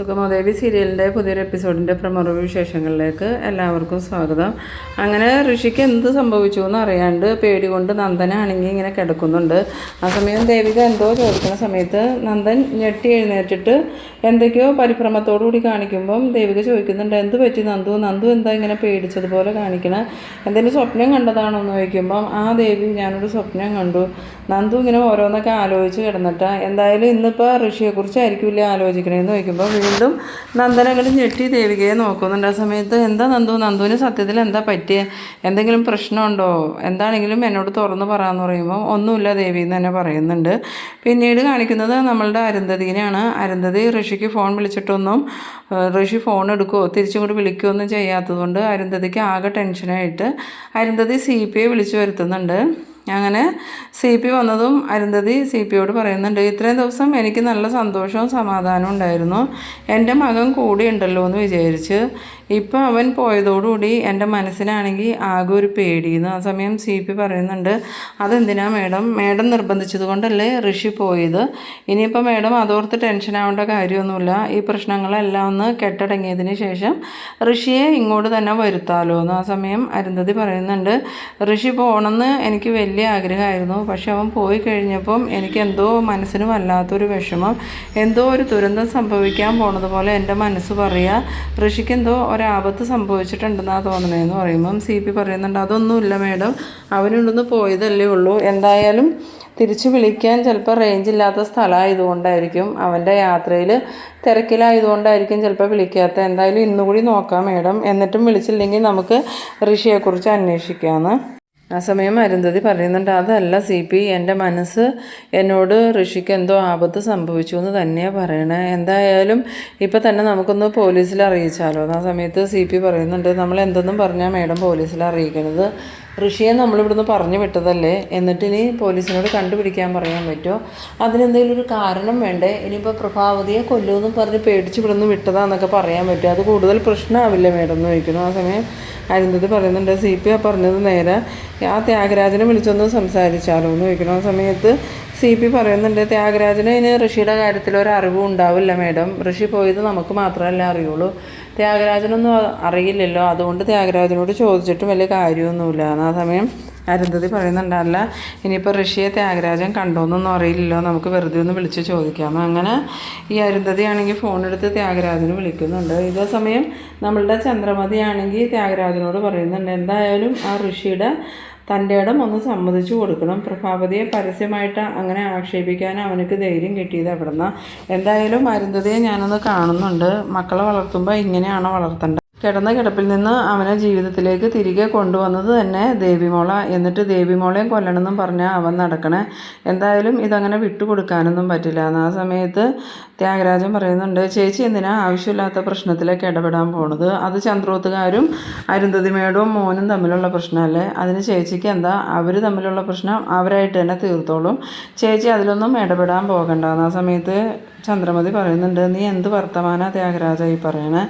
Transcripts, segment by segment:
സുഗമോദേവി സീരിയലിന്റെ പുതിയൊരു എപ്പിസോഡിന്റെ പ്രമുഖ വിശേഷങ്ങളിലേക്ക് എല്ലാവർക്കും സ്വാഗതം. അങ്ങനെ ഋഷിക്ക് എന്ത് സംഭവിച്ചു എന്ന് അറിയാണ്ട് പേടി കൊണ്ട് നന്ദനാണെങ്കിൽ ഇങ്ങനെ കിടക്കുന്നുണ്ട്. ആ സമയം ദേവിക എന്തോ ചോദിക്കുന്ന സമയത്ത് നന്ദൻ ഞെട്ടി എഴുന്നേറ്റിട്ട് എന്തൊക്കെയോ പരിഭ്രമത്തോടു കൂടി കാണിക്കുമ്പം ദേവിക ചോദിക്കുന്നുണ്ട് എന്ത് പറ്റി നന്ദു? നന്ദു എന്താ ഇങ്ങനെ പേടിച്ചതുപോലെ കാണിക്കണം? എന്തെങ്കിലും സ്വപ്നം കണ്ടതാണോ എന്ന് ചോദിക്കുമ്പം ആ ദേവി ഞാനൊരു സ്വപ്നം കണ്ടു. നന്ദു ഇങ്ങനെ ഓരോന്നൊക്കെ ആലോചിച്ച് കിടന്നിട്ട്. എന്തായാലും ഇന്നിപ്പോൾ ഋഷിയെക്കുറിച്ചായിരിക്കില്ല ആലോചിക്കണേന്ന് ചോദിക്കുമ്പോൾ വീണ്ടും നന്ദനങ്ങൾ ഞെട്ടി ദേവികയെ നോക്കുന്നുണ്ട്. ആ സമയത്ത് എന്താ നന്ദു? നന്ദുവിന് സത്യത്തിൽ എന്താ പറ്റിയ? എന്തെങ്കിലും പ്രശ്നമുണ്ടോ? എന്താണെങ്കിലും എന്നോട് തുറന്ന് പറയാമെന്ന് പറയുമ്പോൾ ഒന്നുമില്ല ദേവി എന്ന് തന്നെ പറയുന്നുണ്ട്. പിന്നീട് കാണിക്കുന്നത് നമ്മളുടെ അരുന്ധതിനെയാണ്. അരുന്ധതി ഋഷിക്ക് ഫോൺ വിളിച്ചിട്ടൊന്നും ഋഷി ഫോൺ എടുക്കുമോ തിരിച്ചുകൊണ്ട് വിളിക്കുകയൊന്നും ചെയ്യാത്തതുകൊണ്ട് അരുന്ധതിക്ക് ആകെ ടെൻഷനായിട്ട് അരുന്ധതി സി പി ഐ വിളിച്ചു വരുത്തുന്നുണ്ട്. അങ്ങനെ സി പി വന്നതും അരുന്ധതി സി പിയോട് പറയുന്നുണ്ട് ഇത്രയും ദിവസം എനിക്ക് നല്ല സന്തോഷവും സമാധാനവും ഉണ്ടായിരുന്നു. എന്റെ മകൻ കൂടെ ഉണ്ടല്ലോ എന്ന് വിചാരിച്ച്. ഇപ്പം അവൻ പോയതോടുകൂടി എന്റെ മനസ്സിനാണെങ്കിൽ ആകെ ഒരു പേടിയെന്ന് ആ സമയം സി പി പറയുന്നുണ്ട് അതെന്തിനാ മേഡം? മേഡം നിർബന്ധിച്ചത് കൊണ്ടല്ലേ ഋഷി പോയത്? ഇനിയിപ്പോൾ മേഡം അതോർത്ത് ടെൻഷൻ ആവേണ്ട കാര്യമൊന്നുമില്ല. ഈ പ്രശ്നങ്ങളെല്ലാം ഒന്ന് കെട്ടടങ്ങിയതിന് ശേഷം ഋഷിയെ ഇങ്ങോട്ട് തന്നെ വരുത്താലോ. എന്ന് ആ സമയം അരുന്ധതി പറയുന്നുണ്ട് ഋഷി പോകണമെന്ന് എനിക്ക് വലിയ ആഗ്രഹമായിരുന്നു. പക്ഷെ അവൻ പോയി കഴിഞ്ഞപ്പം എനിക്ക് എന്തോ മനസ്സിന് വല്ലാത്തൊരു വിഷമം. എന്തോ ഒരു ദുരന്തം സംഭവിക്കാൻ പോണത് പോലെ എന്റെ മനസ്സ് പറയുക ഋഷിക്ക് എന്തോ ഒരാപത്ത് സംഭവിച്ചിട്ടുണ്ടെന്നാണ് തോന്നണേന്ന് പറയുമ്പം സി പി പറയുന്നുണ്ട് അതൊന്നുമില്ല മേഡം അവനുണ്ടെന്ന് പോയതല്ലേ ഉള്ളൂ. എന്തായാലും തിരിച്ചു വിളിക്കാൻ ചിലപ്പോൾ റേഞ്ച് ഇല്ലാത്ത സ്ഥലമായതുകൊണ്ടായിരിക്കും അവന്റെ യാത്രയിൽ തിരക്കിലായതുകൊണ്ടായിരിക്കും ചിലപ്പോൾ വിളിക്കാത്ത. എന്തായാലും ഇന്നുകൂടി നോക്കാം മേഡം. എന്നിട്ടും വിളിച്ചില്ലെങ്കിൽ നമുക്ക് ഋഷിയെക്കുറിച്ച് അന്വേഷിക്കാമെന്ന് ആ സമയം അരുന്ധതി പറയുന്നുണ്ട് അതല്ല സി പി എന്റെ മനസ്സ് എന്നോട് ഋഷിക്ക് എന്തോ ആപത്ത് സംഭവിച്ചു എന്ന് തന്നെയാണ് പറയണേ. എന്തായാലും ഇപ്പം തന്നെ നമുക്കൊന്ന് പോലീസിൽ അറിയിച്ചാലോ? ആ സമയത്ത് സി പി പറയുന്നുണ്ട് നമ്മൾ എന്തെന്നും പറഞ്ഞാൽ മേഡം പോലീസിൽ അറിയിക്കണത്. ഋഷിയെ നമ്മളിവിടുന്ന് പറഞ്ഞു വിട്ടതല്ലേ? എന്നിട്ട് ഇനി പോലീസിനോട് കണ്ടുപിടിക്കാൻ പറയാൻ പറ്റുമോ? അതിനെന്തെങ്കിലും ഒരു കാരണം വേണ്ടേ? ഇനിയിപ്പോൾ പ്രഭാവതിയെ കൊല്ലുമെന്നും പറഞ്ഞ് പേടിച്ച് ഇവിടുന്ന് വിട്ടതാന്നൊക്കെ പറയാൻ പറ്റുമോ? അത് കൂടുതൽ പ്രശ്നമാവില്ല മേഡം എന്ന് ചോദിക്കുന്നു. ആ സമയം അരുന്ധതി പറയുന്നുണ്ട് സി. പി. ആ പറഞ്ഞത് നേരെ. ആ ത്യാഗരാജനെ വിളിച്ചൊന്ന് സംസാരിച്ചാലോ? എന്ന് ചോദിക്കുന്നു. ആ സമയത്ത് സി. പി. പറയുന്നുണ്ട് ത്യാഗരാജന് ഇനി ഋഷിയുടെ കാര്യത്തിൽ ഒരു അറിവും ഉണ്ടാവില്ല മേഡം. ഋഷി പോയത് നമുക്ക് മാത്രമല്ല അറിയുള്ളൂ. ത്യാഗരാജനൊന്നും അറിയില്ലല്ലോ. അതുകൊണ്ട് ത്യാഗരാജനോട് ചോദിച്ചിട്ടും വലിയ കാര്യമൊന്നുമില്ല. ആ സമയം അരുന്ധതി പറയുന്നുണ്ടല്ല ഇനിയിപ്പോൾ ഋഷിയെ ത്യാഗരാജൻ കണ്ടോന്നൊന്നും അറിയില്ലല്ലോ. നമുക്ക് വെറുതെ ഒന്ന് വിളിച്ച് ചോദിക്കാം. അങ്ങനെ ഈ അരുന്ധതി ആണെങ്കിൽ ഫോൺ എടുത്ത് ത്യാഗരാജന് വിളിക്കുന്നുണ്ട്. ഇതേ സമയം നമ്മളുടെ ചന്ദ്രമതി ആണെങ്കിൽ ത്യാഗരാജനോട് പറയുന്നുണ്ട് എന്തായാലും ആ ഋഷിയുടെ തന്റെ ഇടം ഒന്ന് സമ്മതിച്ചു കൊടുക്കണം. പ്രഭാവതിയെ പരസ്യമായിട്ട് അങ്ങനെ ആക്ഷേപിക്കാൻ അവനക്ക് ധൈര്യം കിട്ടിയത് എവിടുന്ന? എന്തായാലും അരുന്ധതിയെ ഞാനൊന്ന് കാണുന്നുണ്ട്. മക്കളെ വളർത്തുമ്പോൾ ഇങ്ങനെയാണോ വളർത്തേണ്ടത്? കിടന്ന കിടപ്പിൽ നിന്ന് അവനെ ജീവിതത്തിലേക്ക് തിരികെ കൊണ്ടുവന്നത് തന്നെ ദേവിമോള. എന്നിട്ട് ദേവിമോളെ കൊല്ലണമെന്നും പറഞ്ഞാൽ അവൻ നടക്കണേ. എന്തായാലും ഇതങ്ങനെ വിട്ടുകൊടുക്കാനൊന്നും പറ്റില്ല. ആ സമയത്ത് ത്യാഗരാജൻ പറയുന്നുണ്ട് ചേച്ചി എന്തിനാ ആവശ്യമില്ലാത്ത പ്രശ്നത്തിലേക്ക് ഇടപെടാൻ പോണത്? അത് ചന്ദ്രോത്തുകാരും അരുന്ധതിമേടും മോനും തമ്മിലുള്ള പ്രശ്നമല്ലേ? അതിന് ചേച്ചിക്ക് എന്താ? അവർ തമ്മിലുള്ള പ്രശ്നം അവരായിട്ട് തന്നെ തീർത്തോളും. ചേച്ചി അതിലൊന്നും ഇടപെടാൻ പോകണ്ട. ആ സമയത്ത് ചന്ദ്രമതി പറയുന്നുണ്ട് നീ എന്ത് വർത്തമാന ത്യാഗരാജ ഈ പറയണേ?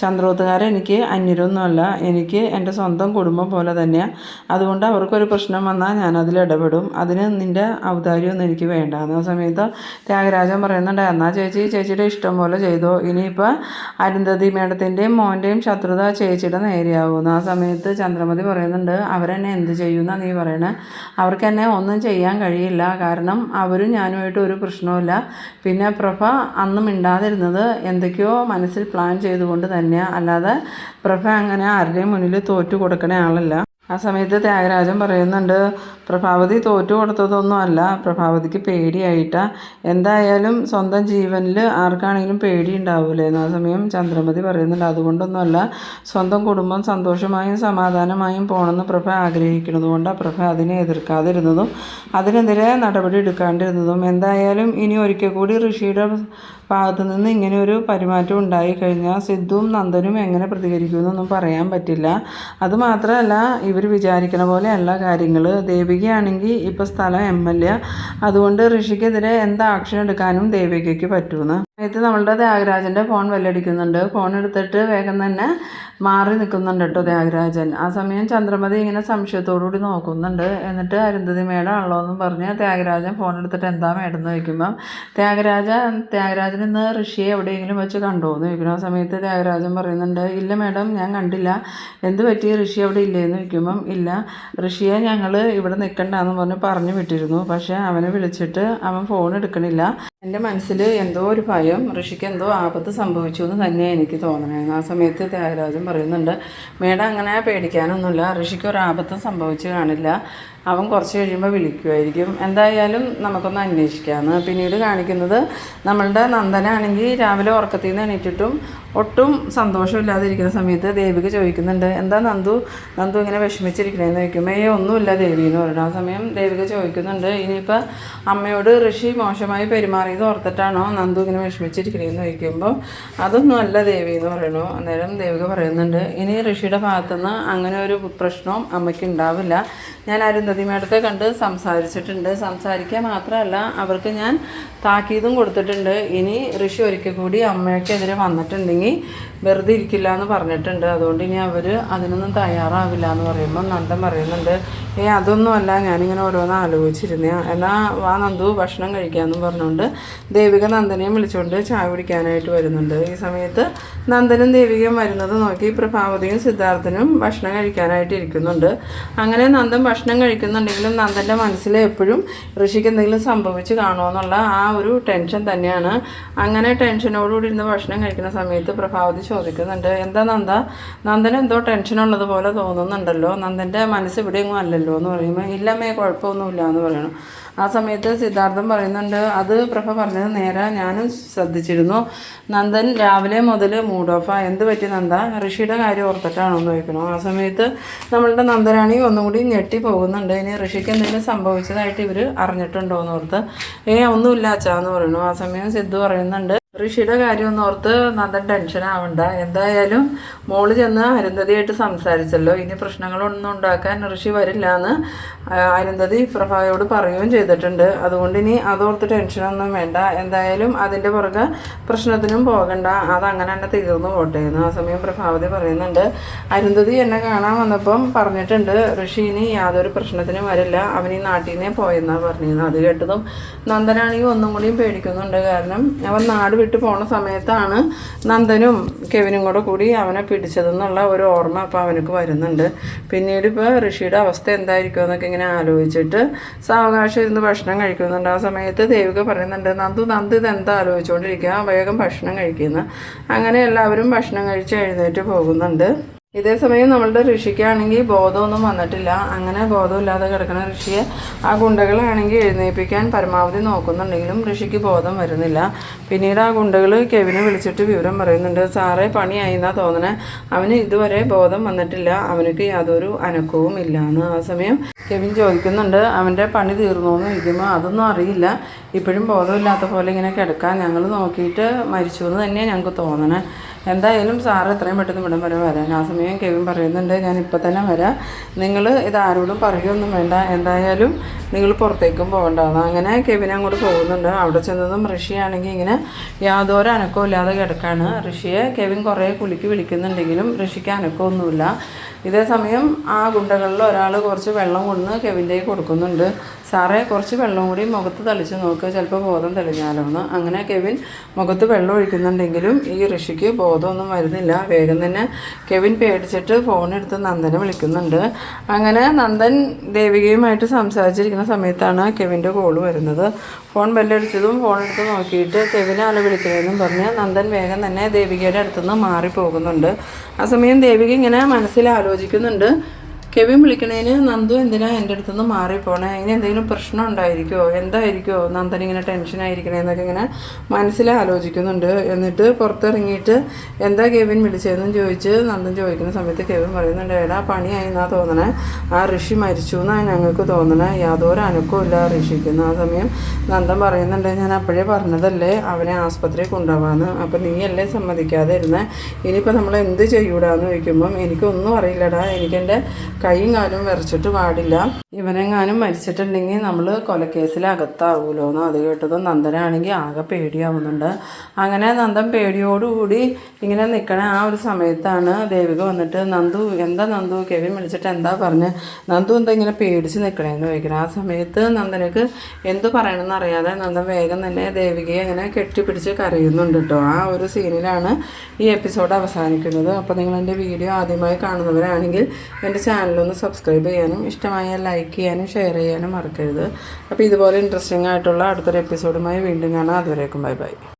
ചന്ദ്രോത്തുകാരൻ എനിക്ക് അന്യരൊന്നുമല്ല. എനിക്ക് എന്റെ സ്വന്തം കുടുംബം പോലെ തന്നെയാണ് അതുകൊണ്ട് അവർക്കൊരു പ്രശ്നം വന്നാൽ ഞാൻ അതിൽ ഇടപെടും. അതിന് നിന്റെ ഔദാര്യമൊന്നും എനിക്ക് വേണ്ട. എന്ന സമയത്ത് ത്യാഗരാജൻ പറയുന്നുണ്ട് എന്നാൽ ചേച്ചി ചേച്ചിയുടെ ഇഷ്ടം പോലെ ചെയ്തോ. ഇനിയിപ്പോൾ അരുന്ധതി മേഡത്തിന്റെയും മോന്റെയും ശത്രുത ചേച്ചിയുടെ നേരെയാവുമെന്ന്. ആ സമയത്ത് ചന്ദ്രമതി പറയുന്നുണ്ട് അവരെന്നെ എന്ത് ചെയ്യുമെന്നാണ് നീ പറയണേ? അവർക്ക് എന്നെ ഒന്നും ചെയ്യാൻ കഴിയില്ല. കാരണം അവരും ഞാനുമായിട്ട് ഒരു പ്രശ്നവുമില്ല. പിന്നെ പ്രഭ അന്നും മിണ്ടാതിരുന്നത് എന്തൊക്കെയോ മനസ്സിൽ പ്ലാൻ ചെയ്തുകൊണ്ട് തന്നെയാണ് അല്ലാതെ പ്രഭ അങ്ങനെ ആരുടെയും മുന്നിൽ തോറ്റു കൊടുക്കണ ആളല്ല. ആ സമയത്ത് ത്യാഗരാജൻ പറയുന്നുണ്ട് പ്രഭാവതി തോറ്റു കൊടുത്തതൊന്നും അല്ല പ്രഭാവതിക്ക് പേടിയായിട്ട. എന്തായാലും സ്വന്തം ജീവനിൽ ആർക്കാണെങ്കിലും പേടി ഉണ്ടാവില്ലേന്ന് ആ സമയം ചന്ദ്രമതി പറയുന്നുണ്ട്. അതുകൊണ്ടൊന്നുമല്ല സ്വന്തം കുടുംബം സന്തോഷമായും സമാധാനമായും പോകണമെന്ന് പ്രഭ ആഗ്രഹിക്കുന്നത് കൊണ്ട് പ്രഭ അതിനെ എതിർക്കാതിരുന്നതും അതിനെതിരെ നടപടി എടുക്കാണ്ടിരുന്നതും. എന്തായാലും ഇനി ഒരിക്കൽ കൂടി ഋഷിയുടെ ഭാഗത്തു നിന്ന് ഇങ്ങനെ ഒരു പെരുമാറ്റം ഉണ്ടായി കഴിഞ്ഞാൽ സിദ്ധുവും നന്ദനും എങ്ങനെ പ്രതികരിക്കുമെന്നൊന്നും പറയാൻ പറ്റില്ല. അതുമാത്രമല്ല ഇവർ വിചാരിക്കണ പോലെയല്ല കാര്യങ്ങൾ ദേവികയാണെങ്കിൽ ഇപ്പോൾ സ്ഥലം എം എൽ എ അതുകൊണ്ട് ഋഷിക്കെതിരെ എന്ത് ആക്ഷൻ എടുക്കാനും ദേവികയ്ക്ക് പറ്റുമെന്ന് ഇത് നമ്മളുടെ ത്യാഗരാജന്റെ ഫോൺ വെല്ലടിക്കുന്നുണ്ട്. ഫോൺ എടുത്തിട്ട് വേഗം തന്നെ മാറി നിൽക്കുന്നുണ്ട് കേട്ടോ ത്യാഗരാജൻ. ആ സമയം ചന്ദ്രമതി ഇങ്ങനെ സംശയത്തോടുകൂടി നോക്കുന്നുണ്ട്. എന്നിട്ട് അരുന്ധതി മേഡം ആണല്ലോ എന്നും പറഞ്ഞ് ത്യാഗരാജൻ ഫോൺ എടുത്തിട്ട് എന്താ മേഡം എന്ന് ചോദിക്കുമ്പം ത്യാഗരാജ ത്യാഗരാജൻ ഇന്ന് ഋഷിയെ എവിടെയെങ്കിലും വെച്ച് കണ്ടോ എന്ന് ചോദിക്കുന്നു ആ സമയത്ത് ത്യാഗരാജൻ പറയുന്നുണ്ട് ഇല്ല മേഡം ഞാൻ കണ്ടില്ല. എന്ത് പറ്റി? ഋഷി അവിടെ ഇല്ലേ എന്ന് ചോദിക്കുമ്പം ഇല്ല. ഋഷിയെ ഞങ്ങൾ ഇവിടെ നിൽക്കണ്ടെന്ന് പറഞ്ഞ് പറഞ്ഞു വിട്ടിരുന്നു. പക്ഷേ അവനെ വിളിച്ചിട്ട് അവൻ ഫോൺ എടുക്കണില്ല. എന്റെ മനസ്സിൽ എന്തോ ഒരു ഭയം ഋഷിക്ക് എന്തോ ആപത്ത് സംഭവിച്ചു എന്ന് തന്നെ എനിക്ക് തോന്നണേ. ആ സമയത്ത് ത്യാഗരാജൻ പറയുന്നുണ്ട് മേഡം അങ്ങനെ പേടിക്കാനൊന്നുമില്ല. ഋഷിക്ക് ഒരു ആപത്തും സംഭവിച്ചു കാണില്ല. അവൻ കുറച്ച് കഴിയുമ്പോൾ വിളിക്കുമായിരിക്കും എന്തായാലും നമുക്കൊന്ന് അന്വേഷിക്കാമെന്ന് പിന്നീട് കാണിക്കുന്നത് നമ്മളുടെ നന്ദനാണെങ്കിൽ രാവിലെ ഉറക്കത്തിൽ നിന്ന് എണീറ്റിട്ടും ഒട്ടും സന്തോഷമില്ലാതിരിക്കുന്ന സമയത്ത് ദേവിക്ക് ചോദിക്കുന്നുണ്ട് എന്താ നന്ദു? നന്ദു ഇങ്ങനെ വിഷമിച്ചിരിക്കണേന്ന് ചോദിക്കുമ്പോൾ ഏ ഒന്നുമില്ല ദേവി എന്ന് പറയുന്നത് ആ സമയം ദേവിക ചോദിക്കുന്നുണ്ട് ഇനിയിപ്പോൾ അമ്മയോട് ഋഷി മോശമായി പെരുമാറിയത് ഓർത്തിട്ടാണോ നന്ദു ഇങ്ങനെ വിഷമിച്ചിരിക്കണേന്ന് ചോദിക്കുമ്പോൾ അതൊന്നും അല്ല ദേവി എന്ന് പറയുന്നു. അന്നേരം ദേവിക പറയുന്നുണ്ട് ഇനി ഋഷിയുടെ ഭാഗത്തുനിന്ന് അങ്ങനെ ഒരു പ്രശ്നവും അമ്മയ്ക്ക് ഉണ്ടാവില്ല. ഞാൻ അരുന്ധതി മേഡത്തെ കണ്ട് സംസാരിച്ചിട്ടുണ്ട്. സംസാരിക്കുക മാത്രമല്ല അവർക്ക് ഞാൻ താക്കീതും കൊടുത്തിട്ടുണ്ട്. ഇനി ഋഷി ഒരിക്കൽ കൂടി അമ്മയ്ക്കെതിരെ വന്നിട്ടുണ്ടെങ്കിൽ വെറുതെ ഇരിക്കില്ല എന്ന് പറഞ്ഞിട്ടുണ്ട്. അതുകൊണ്ട് ഇനി അവർ അതിനൊന്നും തയ്യാറാവില്ല എന്ന് പറയുമ്പോൾ നന്ദൻ പറയുന്നുണ്ട് ഏ അതൊന്നുമല്ല ഞാനിങ്ങനെ ഓരോന്ന് ആലോചിച്ചിരുന്നേ. എന്നാൽ വാ നന്ദു ഭക്ഷണം കഴിക്കാമെന്നും പറഞ്ഞുകൊണ്ട് ദേവിക നന്ദനെയും വിളിച്ചുകൊണ്ട് ചായ കുടിക്കാനായിട്ട് വരുന്നുണ്ട്. ഈ സമയത്ത് നന്ദനും ദേവികയും വരുന്നത് നോക്കി പ്രഭാവതിയും സിദ്ധാർത്ഥനും ഭക്ഷണം കഴിക്കാനായിട്ട് ഇരിക്കുന്നുണ്ട്. അങ്ങനെ നന്ദൻ ഭക്ഷണം കഴിക്കുന്നുണ്ടെങ്കിലും നന്ദന്റെ മനസ്സിൽ എപ്പോഴും ഋഷിക്ക് എന്തെങ്കിലും സംഭവിച്ചു കാണുമോ എന്നുള്ള ആ ഒരു ടെൻഷൻ തന്നെയാണ്. അങ്ങനെ ടെൻഷനോടുകൂടി ഇരുന്ന് ഭക്ഷണം കഴിക്കുന്ന സമയത്ത് പ്രഭാവതി ചോദിക്കുന്നുണ്ട് എന്താ നന്ദ? നന്ദൻ എന്തോ ടെൻഷൻ ഉള്ളതുപോലെ തോന്നുന്നുണ്ടല്ലോ. നന്ദന്റെ മനസ്സ് ഇവിടെയൊന്നും അല്ലല്ലോ എന്ന് പറയുമ്പോൾ ഇല്ലമ്മേ കുഴപ്പമൊന്നുമില്ല എന്ന് പറയണം ആ സമയത്ത് സിദ്ധാർത്ഥം പറയുന്നുണ്ട് അത് പ്രഭ പറഞ്ഞത് നേരെ ഞാനും ശ്രദ്ധിച്ചിരുന്നു. നന്ദൻ രാവിലെ മുതൽ മൂഡ് ഓഫാ എന്ത് പറ്റി നന്ദ? ഋഷിയുടെ കാര്യം ഓർത്തിട്ടാണോ എന്ന് ചോദിക്കണം ആ സമയത്ത് നമ്മളുടെ നന്ദനാണി ഒന്നുകൂടി ഞെട്ടി പോകുന്നുണ്ട്. ഇനി ഋഷിക്ക് എന്തെങ്കിലും സംഭവിച്ചതായിട്ട് ഇവർ അറിഞ്ഞിട്ടുണ്ടോ എന്ന് ഓർത്ത് ഏ ഒന്നുമില്ല അച്ഛാന്ന് പറയണു ആ സമയം സിദ്ധു പറയുന്നുണ്ട് ഋഷിയുടെ കാര്യം ഒന്നും ഓർത്ത് നന്ദൻ ടെൻഷൻ ആവണ്ട. എന്തായാലും മോൾ ചെന്ന് അരുന്ധതിയായിട്ട് സംസാരിച്ചല്ലോ. ഇനി പ്രശ്നങ്ങളൊന്നും ഉണ്ടാക്കാൻ ഋഷി വരില്ല എന്ന് അരുന്ധതി പ്രഭായോട് പറയുകയും ചെയ്തിട്ടുണ്ട്. അതുകൊണ്ട് ഇനി അതോർത്ത് ടെൻഷനൊന്നും വേണ്ട. എന്തായാലും അതിന്റെ പുറകെ പ്രശ്നത്തിനും പോകണ്ട. അതങ്ങനെ തന്നെ തീർന്നു പോട്ടെ എന്ന് ആ സമയം പ്രഭാവതി പറയുന്നുണ്ട്. അരുന്ധതി എന്നെ കാണാൻ വന്നപ്പം പറഞ്ഞിട്ടുണ്ട് ഋഷി ഇനി യാതൊരു പ്രശ്നത്തിനും വരില്ല. അവൻ ഈ നാട്ടിൽ നിന്നേ പോയെന്നാണ് പറഞ്ഞിരുന്നത്. അത് കേട്ടതും നന്ദനാണെങ്കിൽ ഒന്നും കൂടിയും പേടിക്കുന്നുണ്ട്. കാരണം അവൻ നാട് വിട്ട് പോണ സമയത്താണ് നന്ദനും കെവിനും കൂടെ കൂടി അവനെ പിടിച്ചതെന്നുള്ള ഒരു ഓർമ്മ അപ്പോൾ അവനക്ക് വരുന്നുണ്ട്. പിന്നീട് ഇപ്പോൾ ഋഷിയുടെ അവസ്ഥ എന്തായിരിക്കും എന്നൊക്കെ ഇങ്ങനെ ആലോചിച്ചിട്ട് സാവകാശം ഇരുന്ന് ഭക്ഷണം കഴിക്കുന്നുണ്ട്. ആ സമയത്ത് ദേവിക പറയുന്നുണ്ട് നന്ദു നന്ദു ഇതെന്താ ആലോചിച്ചുകൊണ്ടിരിക്കുക വേഗം ഭക്ഷണം കഴിക്കുന്ന അങ്ങനെ എല്ലാവരും ഭക്ഷണം കഴിച്ച് എഴുന്നേറ്റ് പോകുന്നുണ്ട്. ഇതേ സമയം നമ്മളുടെ ഋഷിക്കാണെങ്കിൽ ബോധമൊന്നും വന്നിട്ടില്ല. അങ്ങനെ ബോധമില്ലാതെ കിടക്കുന്ന ഋഷിയെ ആ ഗുണ്ടകളാണെങ്കിൽ എഴുന്നേൽപ്പിക്കാൻ പരമാവധി നോക്കുന്നുണ്ടെങ്കിലും ഋഷിക്ക് ബോധം വരുന്നില്ല. പിന്നീട് ആ ഗുണ്ടകൾ കെവിനെ വിളിച്ചിട്ട് വിവരം പറയുന്നുണ്ട്. സാറേ പണിയായി എന്നാ തോന്നണേ. അവന് ഇതുവരെ ബോധം വന്നിട്ടില്ല. അവനക്ക് യാതൊരു അനക്കവും ഇല്ല എന്ന് ആ സമയം കെവിൻ ചോദിക്കുന്നുണ്ട്. അവന്റെ പണി തീർന്നു എന്ന് ഇരിക്കുമ്പോൾ അതൊന്നും അറിയില്ല. ഇപ്പോഴും ബോധമില്ലാത്ത പോലെ ഇങ്ങനെ കിടക്കാൻ ഞങ്ങൾ നോക്കിയിട്ട് മരിച്ചു എന്ന് തന്നെയാണ് ഞങ്ങൾക്ക് തോന്നണേ. എന്തായാലും സാറ് എത്രയും പെട്ടെന്ന് ഇവിടം വരെ വരാൻ. ആ സമയം കെവിൻ പറയുന്നുണ്ട് ഞാൻ ഇപ്പം തന്നെ വരാം. നിങ്ങൾ ഇത് ആരോടും പറയുകയൊന്നും വേണ്ട. എന്തായാലും നിങ്ങൾ പുറത്തേക്കും പോകേണ്ടതാണ് അങ്ങനെ കെവിൻ അങ്ങോട്ട് പോകുന്നുണ്ട്. അവിടെ ചെന്നതും ഋഷിയാണെങ്കിൽ ഇങ്ങനെ യാതൊരു അനക്കവും ഇല്ലാതെ കിടക്കാണ്. ഋഷിയെ കെവിൻ കുറേ കുലുക്കി വിളിക്കുന്നുണ്ടെങ്കിലും ഋഷിക്ക് അനക്കമൊന്നുമില്ല. ഇതേ സമയം ആ ഗുണ്ടകളിൽ ഒരാൾ കുറച്ച് വെള്ളം കൊണ്ടുവന്ന് കെവിന്റെ കൊടുക്കുന്നുണ്ട്. സാറേ കുറച്ച് വെള്ളം കൂടി മുഖത്ത് തളിച്ച് നോക്കുക ചിലപ്പോൾ ബോധം തെളിഞ്ഞാലോ എന്ന് അങ്ങനെ കെവിൻ മുഖത്ത് വെള്ളം ഒഴിക്കുന്നുണ്ടെങ്കിലും ഈ ഋഷിക്ക് ബോധമൊന്നും വരുന്നില്ല. വേഗം തന്നെ കെവിൻ പേടിച്ചിട്ട് ഫോണെടുത്ത് നന്ദനെ വിളിക്കുന്നുണ്ട്. അങ്ങനെ നന്ദൻ ദേവികയുമായിട്ട് സംസാരിച്ചിരിക്കുന്ന സമയത്താണ് കെവിന്റെ കോൾ വരുന്നത്. ഫോൺ ബെല്ലടിച്ചതും ഫോൺ എടുത്ത് നോക്കിയിട്ട് കെവിനാണ് വിളിക്കുന്നതെന്നും പറഞ്ഞ് നന്ദൻ വേഗം തന്നെ ദേവികയുടെ അടുത്തുനിന്ന് മാറിപ്പോകുന്നുണ്ട്. ആ സമയം ദേവിക ഇങ്ങനെ മനസ്സിൽ ആലോചിക്കുന്നുണ്ട്. കെവിൻ വിളിക്കണേന് നന്ദു എന്തിനാ എന്റെ അടുത്തുനിന്ന് മാറിപ്പോണേ ഇനി എന്തെങ്കിലും പ്രശ്നം ഉണ്ടായിരിക്കുമോ എന്തായിരിക്കുമോ നന്ദൻ ഇങ്ങനെ ടെൻഷൻ ടെൻഷനായിരിക്കണേന്നൊക്കെ ഇങ്ങനെ മനസ്സിൽ ആലോചിക്കുന്നുണ്ട്. എന്നിട്ട് പുറത്തിറങ്ങിയിട്ട് എന്താ കെവിൻ വിളിച്ചതെന്നും ചോദിച്ച് നന്ദൻ ചോദിക്കുന്ന സമയത്ത് കെവിൻ പറയുന്നുണ്ട് എടാ പണിയായി എന്നാ തോന്നണേ. ആ ഋഷി മരിച്ചു എന്നാണ് ഞങ്ങൾക്ക് തോന്നണേ. യാതൊരു അനക്കവും ഇല്ല ഋഷിക്കുന്ന ആ സമയം നന്ദൻ പറയുന്നുണ്ട് ഞാൻ അപ്പോഴേ പറഞ്ഞതല്ലേ അവനെ ആസ്പത്രിയിൽ കൊണ്ടുപോകാമെന്ന് അപ്പം നീയല്ലേ സമ്മതിക്കാതെ ഇരുന്നേ? ഇനിയിപ്പോൾ നമ്മൾ എന്ത് ചെയ്യൂടാന്ന് ചോദിക്കുമ്പം എനിക്കൊന്നും അറിയില്ലടാ. എനിക്കെന്റെ കൈയും കാലും വിറച്ചിട്ട് പാടില്ല. ഇവനെങ്ങാനും മരിച്ചിട്ടുണ്ടെങ്കിൽ നമ്മൾ കൊലക്കേസിൽ അകത്താവൂലോ എന്ന് അത് കേട്ടതും നന്ദനാണെങ്കിൽ ആകെ പേടിയാവുന്നുണ്ട്. അങ്ങനെ നന്ദൻ പേടിയോടുകൂടി ഇങ്ങനെ നിൽക്കണ ആ ഒരു സമയത്താണ് ദേവിക വന്നിട്ട് നന്ദു എന്താ നന്ദു? കെവിൻ വിളിച്ചിട്ട് എന്താ പറഞ്ഞ്? നന്ദു എന്താ ഇങ്ങനെ പേടിച്ച് നിൽക്കണേന്ന് ചോദിക്കണം. ആ സമയത്ത് നന്ദനക്ക് എന്ത് പറയണമെന്ന് അറിയാതെ നന്ദൻ വേഗം തന്നെ ദേവികയെ അങ്ങനെ കെട്ടിപ്പിടിച്ച് കരയുന്നുണ്ട് കേട്ടോ ആ ഒരു സീനിലാണ് ഈ എപ്പിസോഡ് അവസാനിക്കുന്നത്. അപ്പോൾ നിങ്ങൾ എന്റെ വീഡിയോ ആദ്യമായി കാണുന്നവരാണെങ്കിൽ എന്റെ ചാനലൊന്ന് സബ്സ്ക്രൈബ് ചെയ്യാനും ഇഷ്ടമായ ലൈക്ക് ചെയ്യാനും ഷെയർ ചെയ്യാനും മറക്കരുത്. അപ്പോൾ ഇതുപോലെ ഇൻട്രസ്റ്റിംഗ് ആയിട്ടുള്ള അടുത്തൊരു എപ്പിസോഡുമായി വീണ്ടും കാണാം. അതുവരേക്കും ബൈ ബൈ